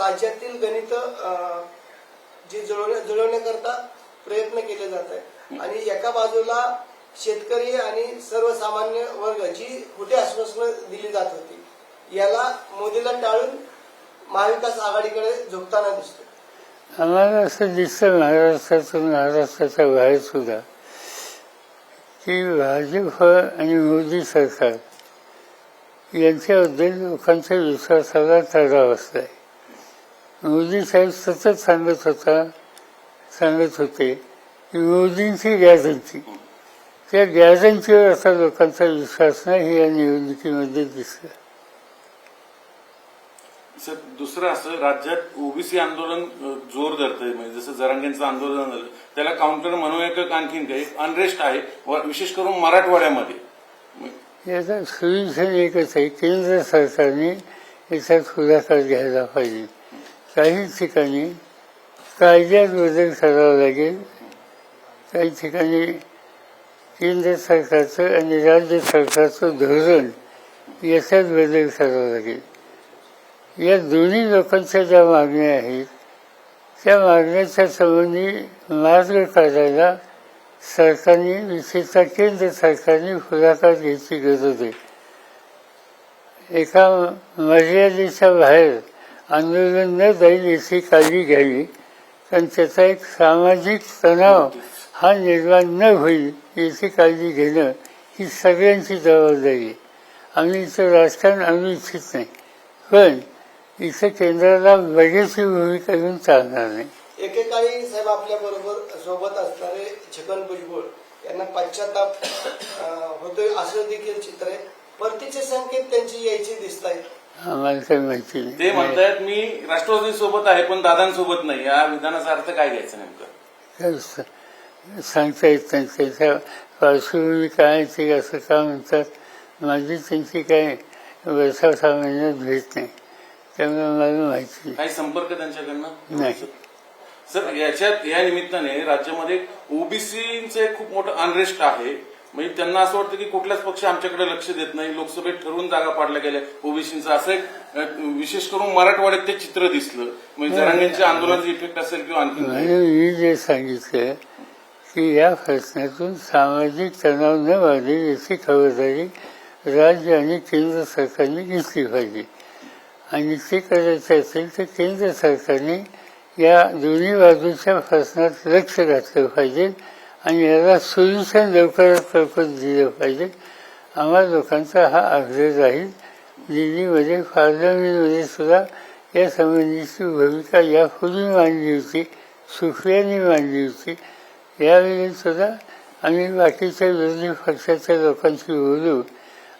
राज्यातील गणित जी जे जुळवण्या जुळवण्याकरता प्रयत्न केले जात आहे आणि एका बाजूला शेतकरी आणि सर्वसामान्य वर्ग जी कुठे आश्वासनं दिली जात होती याला मोदीला टाळून महाविकास आघाडीकडे झोपताना दिसतो. आम्हाला असं दिसतं महाराष्ट्रातून महाराष्ट्राच्या बाहेर सुद्धा की भाजप आणि मोदी सरकार यांच्याबद्दल लोकांच्या विश्वासाला तडा बसलाय मोदी साहेब सतत सांगत होता सांगत होते की मोदींची गॅरंटी त्या गॅरंटीवर असा लोकांचा विश्वास नाही हे या निवडणुकीमध्ये दिसलं. सर दुसरं असं राज्यात ओबीसी आंदोलन जोर धरतंय. म्हणजे जसं जरांगेंचं आंदोलन झालं त्याला काउंटर म्हणूया आणखीन काही अनरेस्ट आहे व विशेष करून मराठवाड्यामध्ये. याचा सोल्युशन एकच आहे केंद्र सरकारने याच्यात पुढाकार घ्यायला पाहिजे. काही ठिकाणी कायद्यात बदल करावा लागेल. काही ठिकाणी केंद्र सरकारचं आणि राज्य सरकारचं धोरण याच्यात बदल करावा लागेल. या दोन्ही लोकांच्या ज्या मागण्या आहेत त्या मागण्याच्या संबंधी मार्ग काढायला सरकारने विशेषतः केंद्र सरकारने पुढाकार घ्यायची गरज आहे. एका मर्यादेच्या बाहेर आंदोलन न जाईल याची काळजी घ्यावी. कारण त्याचा एक सामाजिक तणाव हा निर्माण न होईल याची काळजी घेणं ही सगळ्यांची जबाबदारी आम्ही इथं राजकारण आणू इच्छित नाही. पण इथं केंद्राला बघ्याची भूमिका घेऊन चालणार नाही. एकेकाळी साहेब आपल्या बरोबर सोबत असणारे छगन भुजबळ यांना पश्चाताप होतोय असं देखील चित्र आहे. परतीचे संकेत त्यांची यायची दिसत आहेत आम्हाला काही माहिती नाही. ते म्हणतायत मी राष्ट्रवादी सोबत आहे पण दादांसोबत नाही. या विधानाचा अर्थ काय घ्यायचा नेमकं? काय स- सांगता येत नाही त्याच्या पार्श्वभूमी काय आहे ते असं का म्हणतात? माझी त्यांची काय वर्षा सहा महिन्यात भेट नाही. त्यामुळे मला माहिती नाही. काही संपर्क त्यांच्याकडनं? नाही. सर याच्यात या निमित्ताने राज्यामध्ये ओबीसीचे खूप मोठं अनरेस्ट आहे. म्हणजे त्यांना असं वाटतं की कुठलाच पक्ष आमच्याकडे लक्ष देत नाही. लोकसभेत ठरवून जागा पाडल्या गेल्या. ओबीसीचं असं एक विशेष करून मराठवाड्यात ते चित्र दिसलं. म्हणजे जरांगेंच्या आंदोलनाचा इफेक्ट असेल किंवा आणखी मी जे सांगितलं की या प्रश्नातून सामाजिक तणाव न वाढेल याची खबरदारी राज्य आणि केंद्र सरकारने घेतली पाहिजे. आणि ते करायचं असेल तर केंद्र सरकारने या दोन्ही बाजूच्या प्रश्नात लक्ष घातलं पाहिजे. आणि याला सोल्युशन लवकरात लवकर दिलं पाहिजे. आम्हा लोकांचा हा आग्रह राहील. दिल्लीमध्ये पार्लमेंटमध्ये सुद्धा या संबंधीची भूमिका यापूर्वी मांडली होती सुप्रियाने मांडली होती. यावेळी सुद्धा आम्ही बाकीच्या विरोधी पक्षाच्या लोकांशी बोलू.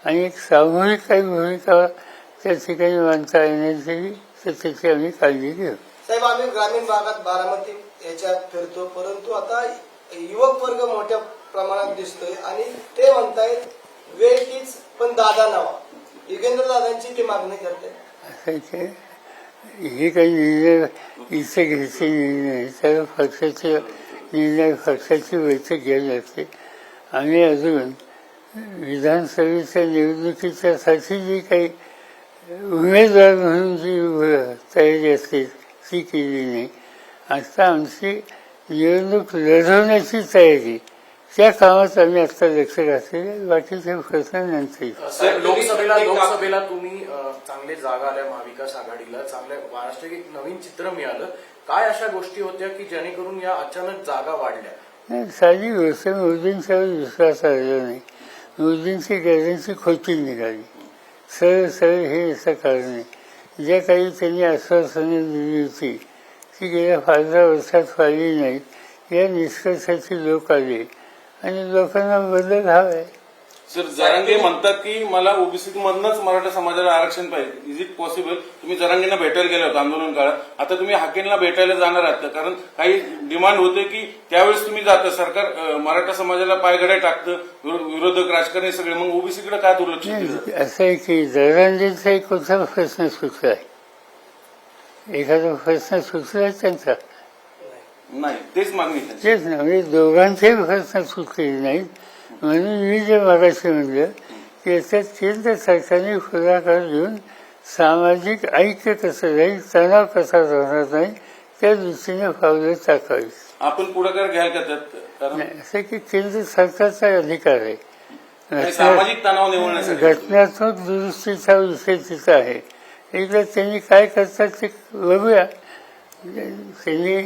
आणि एक सामूहिक काही भूमिका त्या ठिकाणी मांडता येण्याची तर त्याची आम्ही काळजी घेऊ. साहेब आम्ही ग्रामीण भागात बारामती याच्यात फिरतो परंतु आता युवक वर्ग मोठ्या प्रमाणात दिसतोय आणि ते म्हणतायत वेळ तीच पण दादा नावा. युगेंद्र दादांची ती मागणी करते. हे काही निर्णय इथे घ्यायचे निर्णय नाही. तर पक्षाचे निर्णय पक्षाची बैठक घ्यावी लागते. आणि अजून विधानसभेच्या निवडणुकीच्या साठी जी काही उमेदवार म्हणून जी तयारी असते ती केली नाही. आता आमची निवडणूक लढवण्याची तयारी. त्या कामात आम्ही आता लक्ष घातलेलं आहे. बाकीचे प्रश्न नंतर येतील. सर, लोकसभेला लोकसभेला तुम्ही चांगले जागा आल्या महाविकास आघाडीला. चांगल्या महाराष्ट्रात एक नवीन चित्र मिळालं. काय अशा गोष्टी होत्या की जेणेकरून या अचानक जागा वाढल्या? नाही साधी गोष्ट मोदींच्यावर विश्वास राहिला नाही. मोदींची गॅरंटी खोटी निघाली. सरळ सरळ हे असं कारण आहे. ज्या काही त्यांनी आश्वासनं दिली होती ती गेल्या दहा वर्षात पाळली नाहीत या निष्कर्षाची लोक आले. आणि लोकांना बदल हवा. सर जरांगे म्हणतात की मला ओबीसी मधनच मराठा समाजाला आरक्षण पाहिजे. इज इट पॉसिबल तुम्ही जरांगेंना भेटायला गेला होता आंदोलन काळात. आता तुम्ही हाकेनला भेटायला जाणार आहात. का? कारण काही डिमांड होते की त्यावेळेस तुम्ही जाता. सरकार मराठा समाजाला पायघड्या टाकतं. विरो- विरोधक राजकारणी सगळे. मग ओबीसीकडे काय दुर्लक्ष? नाही, असं आहे की दरांजेचा एक कुठला प्रश्न सुटला आहे. एखादा सुटला आहे त्यांचा नाही तेच मागणी त्यांची. तेच ना म्हणजे दोघांचेही प्रश्न सुटलेले नाहीत म्हणून मी जे मगाशी म्हणलं की याच्यात केंद्र सरकारने पुढाकार घेऊन सामाजिक ऐक्य कसं जाईल तणाव कसा राहणार नाही त्या दृष्टीने पावलं टाकावी आपण पुढाकार घ्याल का त्यात? कारण नाही, असं की केंद्र सरकारचा अधिकार आहे. नाही, घटना- सामाजिक तणाव निवडण्यासाठी घटनात्मक दुरुस्तीचा विषय तिथं आहे. एकदा त्यांनी काय करतात ते बघूया. म्हणजे त्यांनी